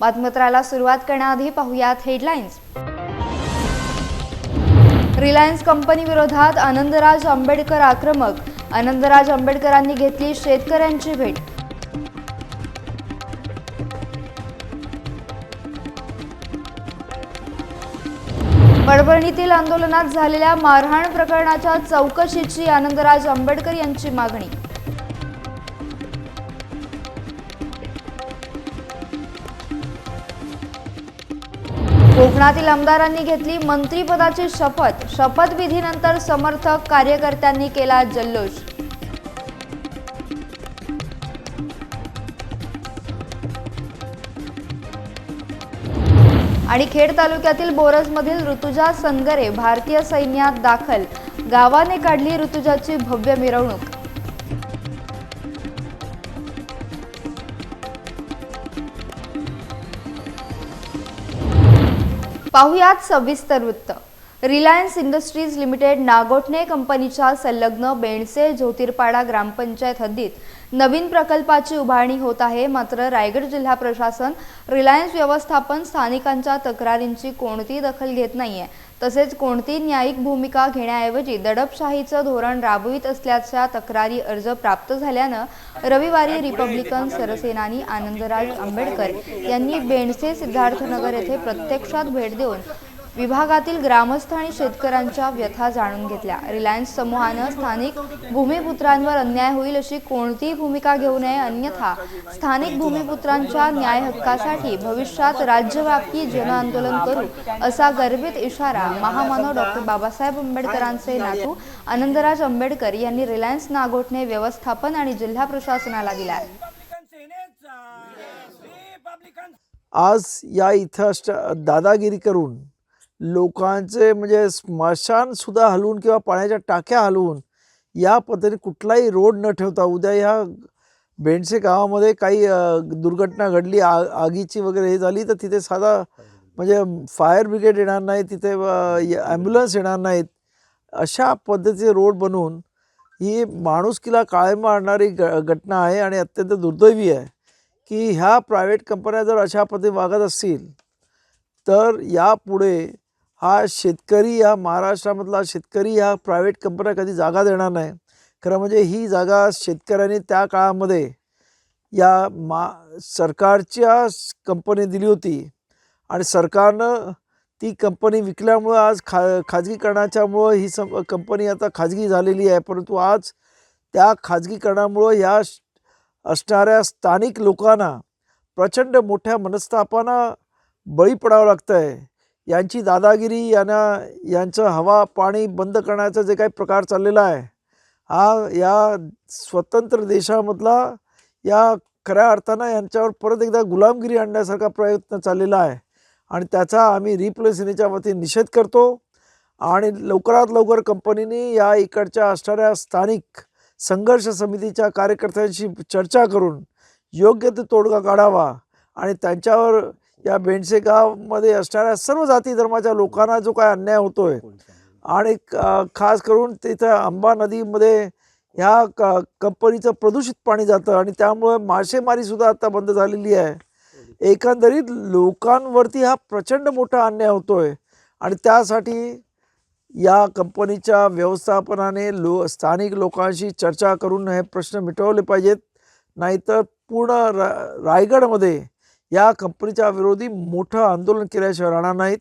बातमीपत्राला सुरुवात करण्याआधी पाहुयात हेडलाईन्स रिलायन्स कंपनी विरोधात आनंदराज आंबेडकर आक्रमक. आनंदराज आंबेडकरांनी घेतली शेतकऱ्यांची भेट. परभणीतील आंदोलनात झालेल्या मारहाण प्रकरणाच्या चौकशीची आनंदराज आंबेडकर यांची मागणी. कोकणातील आमदारांनी घेतली मंत्रीपदाची शपथ. शपथविधीनंतर समर्थक कार्यकर्त्यांनी केला जल्लोष. आणि खेड तालुक्यातील बोरजमधील ऋतुजा सनगरे भारतीय सैन्यात दाखल. गावाने काढली ऋतुजाची भव्य मिरवणूक. पाहुयात सविस्तर वृत्त. रिलायन्स इंडस्ट्रीज लिमिटेड नागोठणे कंपनीच्या संलग्न बेणसे ज्योतिरपाडा ग्रामपंचायत हद्दीत नवीन प्रकल्पाची उभारणी होत आहे. मात्र रायगड जिल्हा प्रशासन रिलायन्स व्यवस्थापन स्थानिकांच्या तक्रारींची कोणतीही दखल घेत नाही आहे तसेच कोणतीही न्यायिक भूमिका घेण्याऐवजी दडपशाहीचं धोरण राबवित असल्याच्या तक्रारी अर्ज प्राप्त झाल्यानं रविवारी रिपब्लिकन सरसेनानी आनंदराज आंबेडकर यांनी बेणसे सिद्धार्थनगर येथे प्रत्यक्षात भेट देऊन विभागातील ग्रामस्थ आणि शेतकऱ्यांच्या व्यथा जाणून घेतल्या. रिलायन्स समूहानं स्थानिक भूमिपुत्रांवर अन्याय होईल अशी कोणतीही भूमिका घेऊ नये अन्यथा स्थानिक भूमिपुत्रांच्या न्याय हक्कासाठी भविष्यात राज्यव्यापी जनआंदोलन करू असा गर्भित इशारा महामानव डॉक्टर बाबासाहेब आंबेडकरांचे नातू आनंदराज आंबेडकर यांनी रिलायन्स नागोठणे व्यवस्थापन आणि जिल्हा प्रशासनाला दिला आहे आज या इथं दादागिरी करून लोकांचे म्हणजे स्मशानसुद्धा हलवून किंवा पाण्याच्या टाक्या हलवून या पद्धतीने कुठलाही रोड न ठेवता उद्या ह्या बेंडसे गावामध्ये काही दुर्घटना घडली आ आगीची वगैरे हे झाली तर तिथे साधा म्हणजे फायर ब्रिगेड येणार नाही तिथे ॲम्ब्युलन्स येणार नाहीत. अशा पद्धतीचे रोड बनवून ही माणुसकीला काळे मारणारी ग घटना आहे आणि अत्यंत दुर्दैवी आहे की ह्या प्रायव्हेट कंपन्या जर अशा पद्धतीने वागत असतील तर यापुढे हा शेतकरी या महाराष्ट्रामधला शेतकरी ह्या प्रायव्हेट कंपन्या कधी जागा देणार नाही. खरं म्हणजे ही जागा शेतकऱ्यांनी त्या काळामध्ये या मा सरकारच्या कंपनी दिली होती. आणि सरकारनं ती कंपनी विकल्यामुळं आज खा खाजगीकरणाच्यामुळं ही सं कंपनी आता खाजगी झालेली आहे. परंतु आज त्या खाजगीकरणामुळं ह्या असणाऱ्या स्थानिक लोकांना प्रचंड मोठ्या मनस्तापांना बळी पडावं लागतं आहे यांची दादागिरी यांना यांचं हवा पाणी बंद करण्याचा जे काही प्रकार चाललेला आहे हा या स्वतंत्र देशामधला या खऱ्या अर्थानं यांच्यावर परत एकदा गुलामगिरी आणण्यासारखा प्रयत्न चाललेला आहे. आणि त्याचा आम्ही रिप्लेसिनेच्या वतीने निषेध करतो आणि लवकरात लवकर कंपनीने या इकडच्या असणाऱ्या स्थानिक संघर्ष समितीच्या कार्यकर्त्यांशी चर्चा करून योग्य ते तोडगा काढावा आणि त्यांच्यावर या बेंडसे गावमध्ये असणाऱ्या सर्व जाती धर्माच्या लोकांना जो काय अन्याय होतोय आणि खास करून तिथं आंबा नदीमध्ये ह्या क कंपनीचं प्रदूषित पाणी जातं आणि त्यामुळे मासेमारीसुद्धा आता बंद झालेली आहे. एकंदरीत लोकांवरती हा प्रचंड मोठा अन्याय होतोय आणि त्यासाठी या कंपनीच्या व्यवस्थापनाने लो स्थानिक लोकांशी चर्चा करून हे प्रश्न मिटवले पाहिजेत. नाहीतर पूर्ण रा रायगडमध्ये या कंपनीच्या विरोधी मोठं आंदोलन केल्याशिवाय राहणार नाहीत.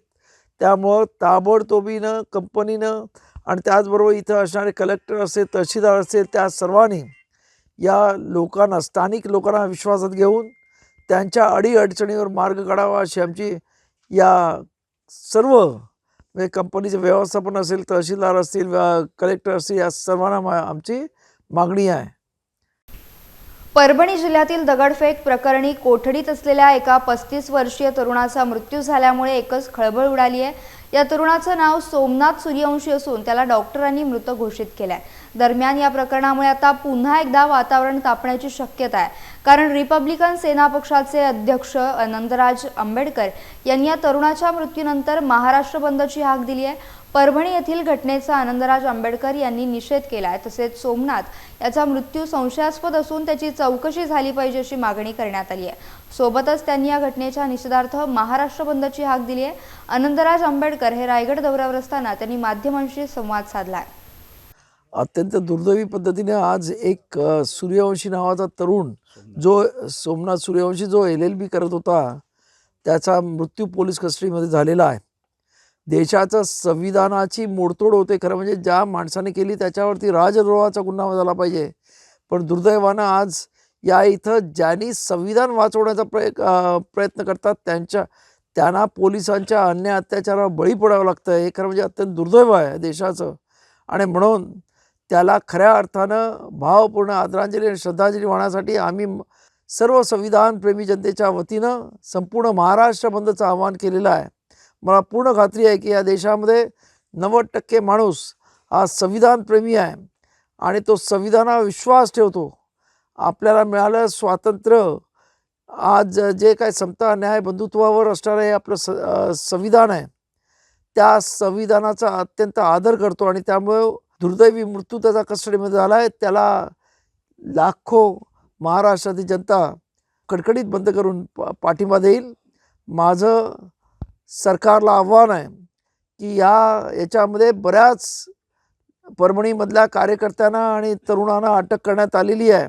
त्यामुळं ताबडतोबीनं कंपनीनं आणि त्याचबरोबर इथं असणारे कलेक्टर असेल तहसीलदार असेल त्या सर्वांनी या लोकांना स्थानिक लोकांना विश्वासात घेऊन त्यांच्या अडीअडचणीवर मार्ग काढावा अशी आमची या सर्व म्हणजे कंपनीचे व्यवस्थापन असेल तहसीलदार असतील कलेक्टर असतील या सर्वांना मा- आमची मागणी आहे. परभणी जिल्ह्यातील दगडफेक प्रकरणी कोठडीत असलेल्या एका पस्तीस वर्षीय तरुणाचा मृत्यू झाल्यामुळे एकच खळबळ उडाली आहे. या तरुणाचं नाव सोमनाथ सूर्यवंशी असून त्याला डॉक्टरांनी मृत घोषित केलाय. दरम्यान या प्रकरणामुळे आता पुन्हा एकदा वातावरण तापण्याची शक्यता आहे. कारण रिपब्लिकन सेना पक्षाचे अध्यक्ष अनंतराज आंबेडकर यांनी या तरुणाच्या मृत्यूनंतर महाराष्ट्र बंदची हाक दिली आहे. परभणी येथील घटनेचा आनंदराज आंबेडकर यांनी निषेध केला आहे तसेच सोमनाथ याचा मृत्यू संशयास्पद असून त्याची चौकशी झाली पाहिजे अशी मागणी करण्यात आली आहे. सोबतच त्यांनी या घटनेच्या निषेधार्थ महाराष्ट्र बंदची हाक दिली आहे. आनंदराज आंबेडकर हे रायगड दौऱ्यावर असताना त्यांनी माध्यमांशी संवाद साधला आहे अत्यंत दुर्दैवी पद्धतीने आज एक सूर्यवंशी नावाचा तरुण जो सोमनाथ सूर्यवंशी जो एल एल बी करत होता त्याचा मृत्यू पोलीस कस्टडीमध्ये झालेला आहे. देशाचं संविधानाची मोडतोड होते. खरं म्हणजे ज्या माणसाने केली त्याच्यावरती राजद्रोहाचा गुन्हा झाला पाहिजे. पण दुर्दैवानं आज या इथं ज्यांनी संविधान वाचवण्याचा प्रय प्रयत्न करतात त्यांच्या त्यांना पोलिसांच्या अन्याय अत्याचारावर बळी पडावं लागतं हे खरं म्हणजे अत्यंत दुर्दैव आहे देशाचं. आणि म्हणून त्याला खऱ्या अर्थानं भावपूर्ण आदरांजली आणि श्रद्धांजली वाहण्यासाठी आम्ही सर्व संविधानप्रेमी जनतेच्या वतीनं संपूर्ण महाराष्ट्र बंदचं आवाहन केलेलं आहे. मला पूर्ण खात्री आहे की या देशामध्ये नव्वद टक्के माणूस हा संविधानप्रेमी आहे आणि तो संविधानावर विश्वास ठेवतो. आपल्याला मिळालं स्वातंत्र्य. आज जे काय समता न्याय बंधुत्वावर असणारं हे आपलं स संविधान आहे. त्या संविधानाचा अत्यंत आदर करतो आणि त्यामुळं दुर्दैवी मृत्यू त्याचा कस्टडीमध्ये झाला आहे त्याला लाखो महाराष्ट्रातील जनता कडकडीत बंद करून पाठिंबा देईल. माझं सरकारला आव्हान आहे की या याच्यामध्ये बऱ्याच परभणीमधल्या कार्यकर्त्यांना आणि तरुणांना अटक करण्यात आलेली आहे.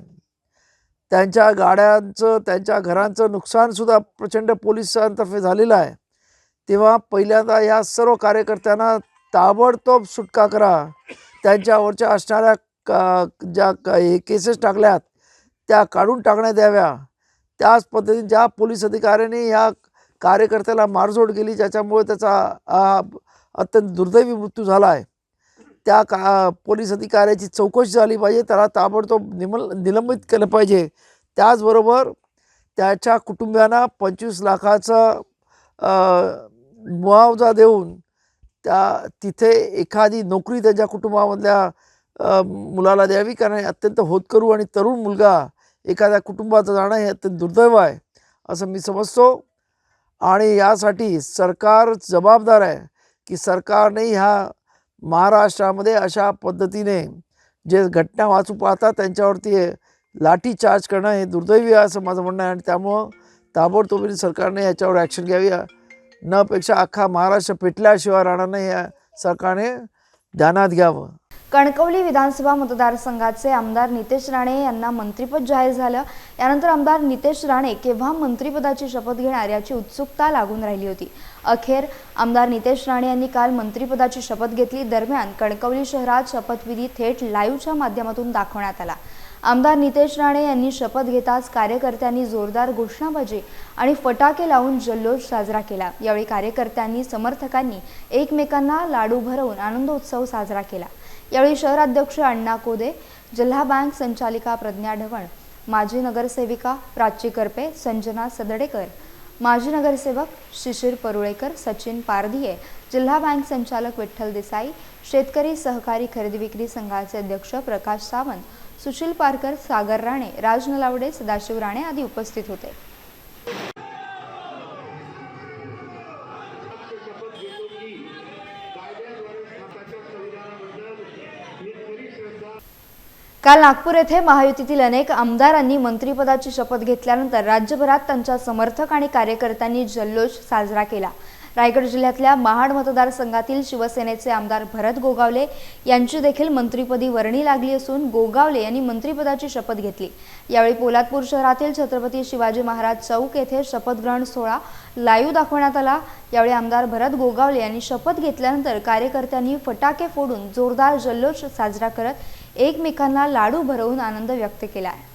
त्यांच्या गाड्यांचं त्यांच्या घरांचं नुकसानसुद्धा प्रचंड पोलिसांतर्फे झालेलं आहे. तेव्हा पहिल्यांदा या सर्व कार्यकर्त्यांना ताबडतोब सुटका करा. त्यांच्यावरच्या असणाऱ्या का ज्या हे केसेस टाकल्यात त्या काढून टाकण्यात द्याव्या त्याच पद्धतीने ज्या पोलीस अधिकाऱ्यांनी या कार्यकर्त्याला मारझोड गेली ज्याच्यामुळे त्याचा अत्यंत दुर्दैवी मृत्यू झाला आहे. त्या का पोलीस अधिकाऱ्याची चौकशी झाली पाहिजे त्याला ताबडतोब निमल निलंबित केलं पाहिजे. त्याचबरोबर त्याच्या कुटुंबियांना पंचवीस लाखाचा मुआवजा देऊन त्या तिथे एखादी नोकरी त्याच्या कुटुंबामधल्या मुलाला द्यावी. कारण अत्यंत होतकरू आणि तरुण मुलगा एखाद्या कुटुंबाचं जाणं हे अत्यंत दुर्दैव आहे. असं मी समजतो. आणि यासाठी सरकार जबाबदार आहे की सरकारने ह्या महाराष्ट्रामध्ये अशा पद्धतीने जे घटना वाचू पाहतात त्यांच्यावरती लाठी चार्ज करणं हे दुर्दैवी आहे असं माझं म्हणणं आहे आणि त्यामुळं ताबडतोबीने सरकारने याच्यावर ॲक्शन घ्यावी. नपेक्षा अख्खा महाराष्ट्र पेटल्याशिवाय राहणार नाही या सरकारने ध्यानात घ्यावं. कणकवली विधानसभा मतदारसंघाचे आमदार नितेश राणे यांना मंत्रिपद जाहीर झालं. यानंतर आमदार नितेश राणे केव्हा मंत्रिपदाची शपथ घेणार याची उत्सुकता लागून राहिली होती. अखेर आमदार नितेश राणे यांनी काल मंत्रिपदाची शपथ घेतली. दरम्यान कणकवली शहरात शपथविधी थेट लाईव्हच्या माध्यमातून दाखवण्यात आला. आमदार नितेश राणे यांनी शपथ घेताच कार्यकर्त्यांनी जोरदार घोषणाबाजी आणि फटाके लावून जल्लोष साजरा केला. यावेळी कार्यकर्त्यांनी समर्थकांनी एकमेकांना लाडू भरवून आनंदोत्सव साजरा केला. यावेळी शहराध्यक्ष अण्णा कोदे जिल्हा बँक संचालिका प्रज्ञा ढवण माजी नगरसेविका प्राची करपे संजना सदडेकर माजी नगरसेवक शिशिर परुळेकर सचिन पारधिये जिल्हा बँक संचालक विठ्ठल देसाई शेतकरी सहकारी खरेदी विक्री संघाचे अध्यक्ष प्रकाश सावंत सुशील पारकर सागर राणे राज नलावडे सदाशिव राणे आदी उपस्थित होते. काल नागपूर येथे महायुतीतील अनेक आमदारांनी मंत्रिपदाची शपथ घेतल्यानंतर राज्यभरात त्यांच्या समर्थक आणि कार्यकर्त्यांनी जल्लोष साजरा केला. रायगड जिल्ह्यातल्या महाड मतदारसंघातील शिवसेनेचे आमदार भरत गोगावले यांची देखील मंत्रिपदी वर्णी लागली असून गोगावले यांनी मंत्रिपदाची शपथ घेतली. यावेळी पोलादपूर शहरातील छत्रपती शिवाजी महाराज चौक येथे शपथग्रहण सोहळा लाईव्ह दाखवण्यात आला. यावेळी आमदार भरत गोगावले यांनी शपथ घेतल्यानंतर कार्यकर्त्यांनी फटाके फोडून जोरदार जल्लोष साजरा करत एकमेकांना लाडू भरवून आनंद व्यक्त केला आहे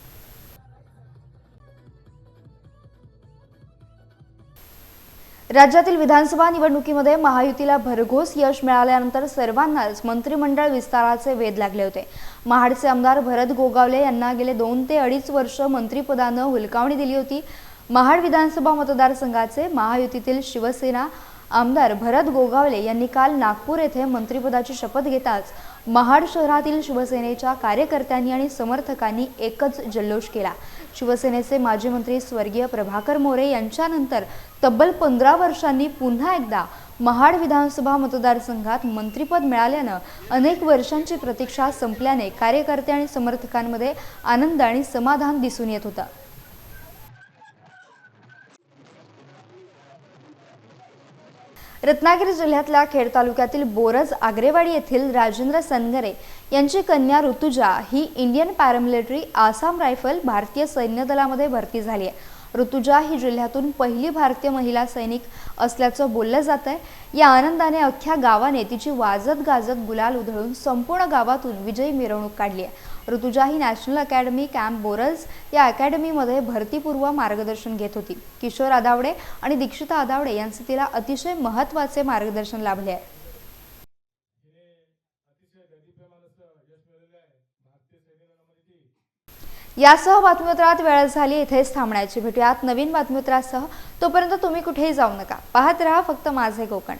राज्यातील विधानसभा निवडणुकीमध्ये महायुतीला भरघोस यश मिळाल्यानंतर सर्वांनाच मंत्रिमंडळ विस्ताराचे वेध लागले होते. महाडचे आमदार भरत गोगावले यांना गेले दोन ते अडीच वर्ष मंत्रिपदानं हुलकावणी दिली होती. महाड विधानसभा मतदारसंघाचे महायुतीतील शिवसेना आमदार भरत गोगावले यांनी काल नागपूर येथे मंत्रिपदाची शपथ घेताच महाड शहरातील शिवसेनेच्या कार्यकर्त्यांनी आणि समर्थकांनी एकच जल्लोष केला. शिवसेनेचे माजी मंत्री स्वर्गीय प्रभाकर मोरे यांच्यानंतर तब्बल पंधरा वर्षांनी पुन्हा एकदा महाड विधानसभा मतदारसंघात मंत्रिपद मिळाल्यानं अनेक वर्षांची प्रतीक्षा संपल्याने कार्यकर्ते आणि समर्थकांमध्ये आनंद आणि समाधान दिसून येत होतं. रत्नागिरी जिल्ह्यातल्या खेड तालुक्यातील बोरज आग्रेवाडी येथील राजेंद्र सनगरे यांची कन्या ऋतुजा ही इंडियन पॅरामिलिटरी आसाम रायफल भारतीय सैन्य दलामध्ये भरती झाली आहे. ऋतुजा ही जिल्ह्यातून पहिली भारतीय महिला सैनिक असल्याचं बोललं जात आहे. या आनंदाने अख्ख्या गावाने तिची वाजत गाजत गुलाल उधळून संपूर्ण गावातून विजयी मिरवणूक काढली आहे. ऋतुजा ही नॅशनल अकॅडमी कॅम्प बोरल्स या अकॅडमीमध्ये भरतीपूर्व मार्गदर्शन घेत होती. किशोर आदावडे आणि दीक्षिता आदावडे यांचे तिला अतिशय महत्त्वाचे मार्गदर्शन लाभले आहे. यासह बातमीपत्रात वेळ झाली इथेच थांबण्याची. भेटूयात नवीन बातमीपत्रासह. तोपर्यंत तुम्ही कुठेही जाऊ नका. पाहत रहा फक्त माझे कोकण.